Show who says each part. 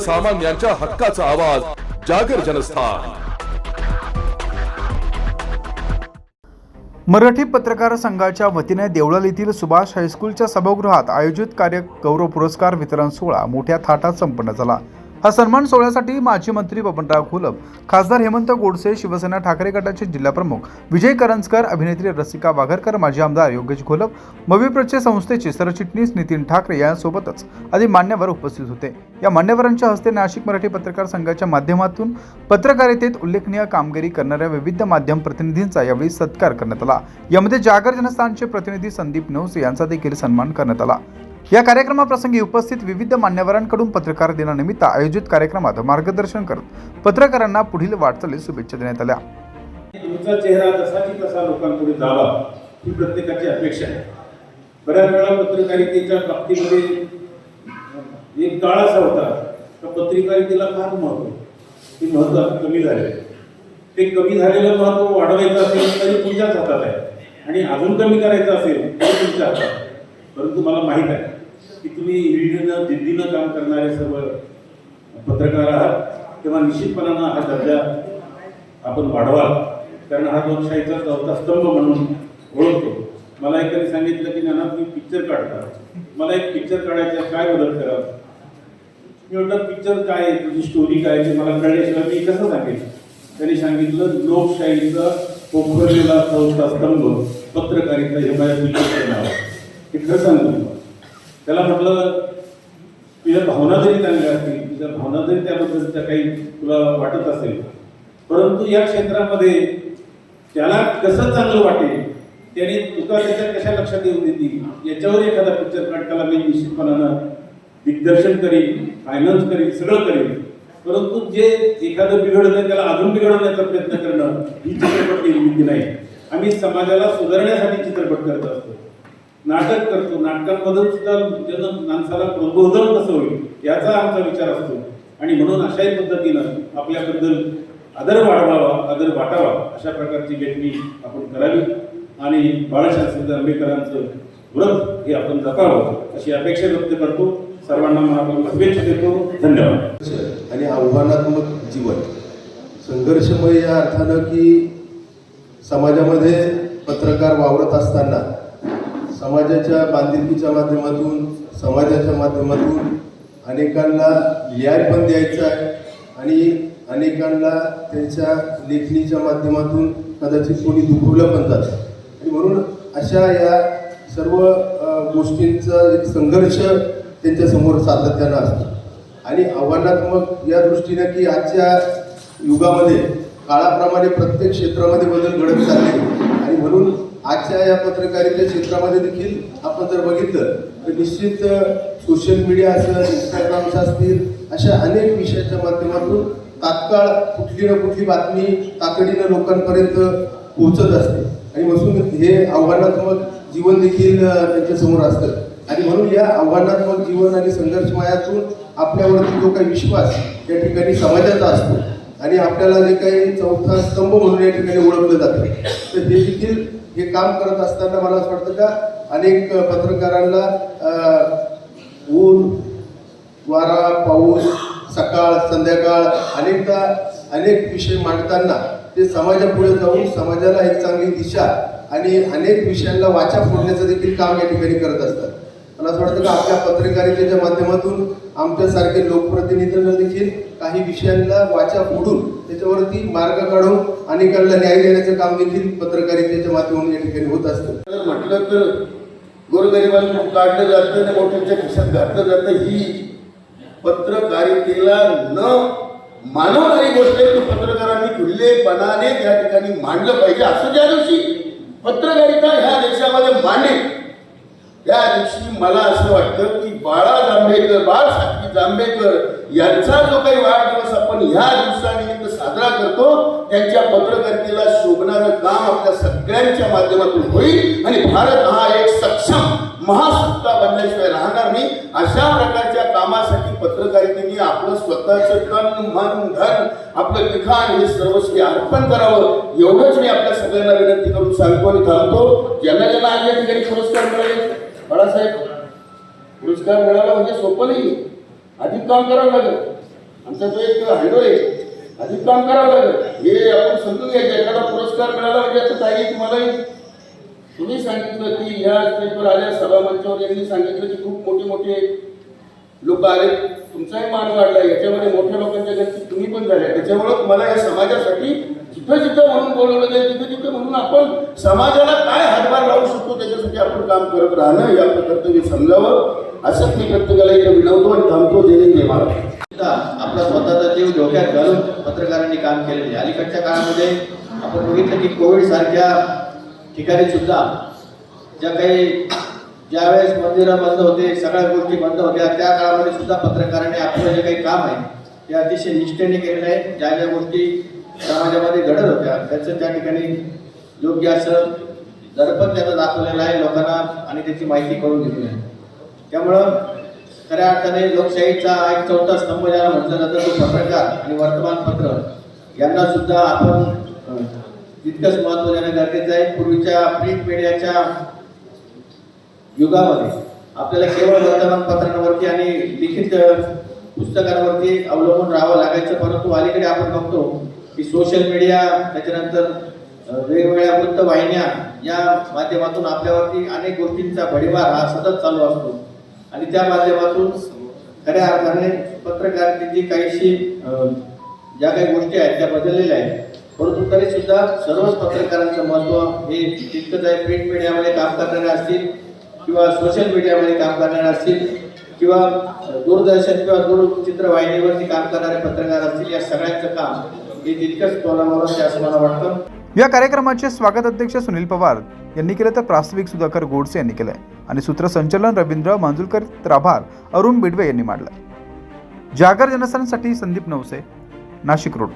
Speaker 1: सर्वसामान्यांच्या हक्काचा आवाज जागर जनस्थान.
Speaker 2: मराठी पत्रकार संघाच्या वतीने देवळाल येथील सुभाष हायस्कूलच्या सभागृहात आयोजित कार्य गौरव पुरस्कार वितरण सोहळा मोठ्या थाटात संपन्न झाला. हा सन्मान सोहळ्यासाठी माजी मंत्री बबनराव घोलप खासदार हेमंत गोडसे शिवसेना ठाकरे गटाचे जिल्हाप्रमुख विजय करंजकर अभिनेत्री रसिका वाघरकर माजी आमदार योगेश घोलप मविप्रचे संस्थेचे सरचिटणीस नितीन ठाकरे यांसोबतच आदी मान्यवर उपस्थित होते. या मान्यवरांच्या हस्ते नाशिक मराठी पत्रकार संघाच्या माध्यमातून पत्रकारितेत उल्लेखनीय कामगिरी करणाऱ्या विविध माध्यम प्रतिनिधींचा यावेळी सत्कार करण्यात आला. यामध्ये जागर जनस्थानचे प्रतिनिधी संदीप नवसे यांचा देखील सन्मान करण्यात आला. या कार्यक्रमाप्रसंगी उपस्थित विविध मान्यवरांकडून पत्रकार दिनानिमित्त आयोजित कार्यक्रमात मार्गदर्शन करत पत्रकारांना पुढील वाटचालीस शुभेच्छा देण्यात आल्या.
Speaker 3: तुमचा चेहरा जसाची तसा लोकांपुढे जावा ही प्रत्येकाची अपेक्षा आहे. बऱ्याच वेळा पत्रकारितेच्या बाबतीमध्ये एक काळ असा होता तर पत्रकारितेला फार महत्त्व ते महत्त्व कमी झाले ते कमी झालेलं महत्त्व वाढवायचं असेल तरी तुमच्याच हातात आहे. आणि अजून कमी करायचं असेल तरी तुमच्या हातात परंतु मला माहीत आहे की तुम्ही हिरीनं जिद्दीनं काम करणारे सर्व पत्रकार आहात तेव्हा निश्चितपणानं हा दर्जा आपण वाढवा. कारण हा लोकशाहीचा चौथा स्तंभ म्हणून ओळखतो. मला एकाने सांगितलं की नाना तुम्ही पिक्चर काढता. मला एक पिक्चर काढायचं काय मदत करा मी म्हटलं पिक्चर काय आहे? तुझी स्टोरी काय ते मला कळल्याशिवाय मी कसं सांगेन? त्यांनी सांगितलं लोकशाहीचा पोखरलेला चौथा स्तंभ पत्रकारिता हे माझ्या पिक्चरचं नाव हे खरं सांगतो. त्याला म्हटलं तुझ्या भावना जरी चांगल्या असतील तुझ्या भावना जरी त्याबद्दलच्या काही तुला वाटत असेल परंतु या क्षेत्रामध्ये त्याला कसं चांगलं वाटेल त्याने तुका त्याच्या कशा लक्षात येऊन देतील याच्यावर एखादा पिक्चर काढताना मी निश्चितपणानं दिग्दर्शन करीन फायनान्स करीन सगळं करीन. परंतु जे एखादं बिघडलं त्याला अजून बिघडवण्याचा प्रयत्न करणं ही चित्रपट निर्मिती नाही. आम्ही समाजाला सुधारण्यासाठी चित्रपट करत असतो. नाटक करतो. नाटकांमधून सुद्धा जन माणसाला प्रबोधन कसं होईल याचा आमचा विचार असतो. आणि म्हणून अशाही पद्धतीनं आपल्याबद्दल आदर वाढवावा आदर वाटावा अशा प्रकारची व्यक्ती आपण करावी. आणि बाळशास्त्री आंबेडकरांचं व्रत हे आपण जपावं अशी अपेक्षा व्यक्त करतो. सर्वांना मनापासून शुभेच्छा देतो. धन्यवाद.
Speaker 4: आणि आव्हानात्मक जीवन. संघर्षमय या अर्थानं की समाजामध्ये पत्रकार वावरत असताना समाजाच्या बांधिलकीच्या माध्यमातून समाजाच्या माध्यमातून अनेकांना न्याय पण द्यायचा आहे आणि अनेकांना त्यांच्या लेखणीच्या माध्यमातून कदाचित कोणी दुखवलं पण जातं. आणि म्हणून अशा या सर्व गोष्टींचा एक संघर्ष त्यांच्यासमोर सातत्यानं असतो. आणि आव्हानात्मक या दृष्टीनं की आजच्या युगामध्ये काळाप्रमाणे प्रत्येक क्षेत्रामध्ये बदल घडत चालले. म्हणून आजच्या या पत्रकारिता क्षेत्रामध्ये देखील आपण जर बघितलं तर निश्चित सोशल मीडिया असेल इंस्टाग्राम्स असतील अशा अनेक विषयाच्या माध्यमातून तात्काळ कुठली ना कुठली बातमी तातडीनं लोकांपर्यंत पोहोचत असते. आणि म्हणून हे आव्हानात्मक जीवन देखील त्यांच्यासमोर असतं. आणि म्हणून या आव्हानात्मक जीवन आणि संघर्षमयातून आपल्यावरती जो काही विश्वास या ठिकाणी समाजाचा असतो आणि आपल्याला जे काही चौथा स्तंभ म्हणून या ठिकाणी ओळखलं जातं. तर हे देखील हे काम करत असताना मला असं वाटतं का अनेक पत्रकारांना ऊन वारा पाऊस सकाळ संध्याकाळ अनेकदा अनेक विषय मांडताना ते समाजापुढे जाऊन समाजाला एक चांगली दिशा आणि अनेक विषयांना वाचा फोडण्याचं देखील काम या ठिकाणी करत असतात. मला असं वाटतं का आपल्या पत्रकारितेच्या माध्यमातून आमच्यासारखे लोकप्रतिनिधींना देखील काही विषयांना वाचा फोडून त्याच्यावरती मार्ग काढून अनेकांना न्याय देण्याचं काम देखील पत्रकारितेच्या माध्यमातून या ठिकाणी होत असतं.
Speaker 5: तर म्हटलं तर गोरगरिबांना काढलं जातं आणि मोठ्यांच्या खिशात घातलं जातं. ही पत्रकारितेला न मानवणारी गोष्ट आहे. पत्रकारांनी खुल्लेपणाने त्या ठिकाणी मांडलं पाहिजे. असं ज्या दिवशी पत्रकारिता ह्या देशामध्ये मांडेल त्या दिवशी मला असं वाटतं की बाळा जांभेकर बाळ जांभेकर यांचा जो काही वाढदिवस आपण ह्या दिवसानिमित्त साजरा करतो त्यांच्या पत्रकारितेला शोभणारं काम आपल्या सगळ्यांच्या माध्यमातून होईल आणि भारत हा एक सक्षम महासत्ता बनल्याशिवाय राहणार नाही. अशा प्रकारच्या कामासाठी पत्रकारितेने आपलं स्वतःचं तन मन धन आपलं लिखाण हे सर्वस्वी अर्पण करावं एवढंच मी आपल्या सगळ्यांना विनंती करून सांगतो आणि थांबतो. ज्यांना ज्यांना आज या ठिकाणी पुरस्कार मिळाले बाळासाहेब पुरस्कार मिळाला म्हणजे सोपं नाही अधिक काम करावं लागेल. आमचा तो एक हँडल आहे अधिक काम करावं लागेल. हे आपण समजून घ्यायचं एखादा पुरस्कार मिळाला म्हणजे आता ताई तुम्हालाही तुम्ही सांगितलं की या स्टेजवर आल्या सभामंचावर यांनी सांगितलं की खूप मोठे मोठे लोक आले तुमचाही मान वाढला याच्यामध्ये मोठ्या लोकांच्या गती तुम्ही पण झाल्या. त्याच्यामुळं तुम्हाला या समाजासाठी जिथं जिथं म्हणून बोलवलं जाईल तिथं तिथं म्हणून आपण समाजाला काय हातभार लावू शकतो त्याच्यासाठी आपण काम करत राहणं हे कर्तव्य समजावं असंच मी प्रत्येकाला इथं विनवतो आणि थांबतो. जय हिंद,
Speaker 6: आपला स्वतःचा जीव धोक्यात घालून पत्रकारांनी काम केलेले अलीकडच्या काळामध्ये आपण बघितलं की कोविड सारख्या ठिकाणी सुद्धा ज्या काही ज्यावेळेस मंदिरं बंद होते सगळ्या गोष्टी बंद होत्या त्या काळामध्ये सुद्धा पत्रकारांनी आपलं जे काही काम आहे ते अतिशय निष्ठेने केलेलं आहे. ज्या ज्या गोष्टी समाजामध्ये घडत होत्या त्याचं त्या ठिकाणी योग्य असं दर्पण त्याचं दाखवलेलं आहे लोकांना आणि त्याची माहिती करून दिलेली आहे. त्यामुळं खऱ्या अर्थाने लोकशाहीचा एक चौथा स्तंभ ज्याला म्हटलं जातं तो पत्रकार आणि वर्तमानपत्र यांना सुद्धा आपण तितकंच महत्त्व देणं गरजेचं आहे. पूर्वीच्या प्रिंट मीडियाच्या युगामध्ये. आपल्याला केवळ वर्तमानपत्रांवरती आणि लिखित पुस्तकांवरती अवलंबून राहावं लागायचं परंतु अलीकडे आपण बघतो की सोशल मीडिया त्याच्यानंतर वेगवेगळ्या वृत्तवाहिन्या या माध्यमातून आपल्यावरती अनेक गोष्टींचा भडीमार हा सतत चालू असतो. आणि त्या माध्यमातून खऱ्या अर्थाने पत्रकारितेची काहीशी ज्या काही गोष्टी आहेत त्या बदललेल्या आहेत. परंतु तरी सुद्धा सर्वच पत्रकारांचं महत्त्व हे तितकंच आहे. प्रिंट मीडियामध्ये काम करणारे असतील किंवा सोशल मीडियामध्ये काम करणारे असतील किंवा दूरदर्शन किंवा दूरचित्रवाहिनीवरती काम करणारे पत्रकार असतील या सगळ्यांचं काम हे तितकंच तोलामोल आहे असं मला वाटतं.
Speaker 2: या कार्यक्रमाचे स्वागत अध्यक्ष सुनील पवार यांनी केलं तर प्रास्ताविक सुधाकर गोडसे यांनी केलंय. आणि सूत्रसंचलन रवींद्र मांजुलकर तर आभार अरुण बिडवे यांनी मांडलं जागर जनस्थानसाठी संदीप नवसे नाशिक रोड.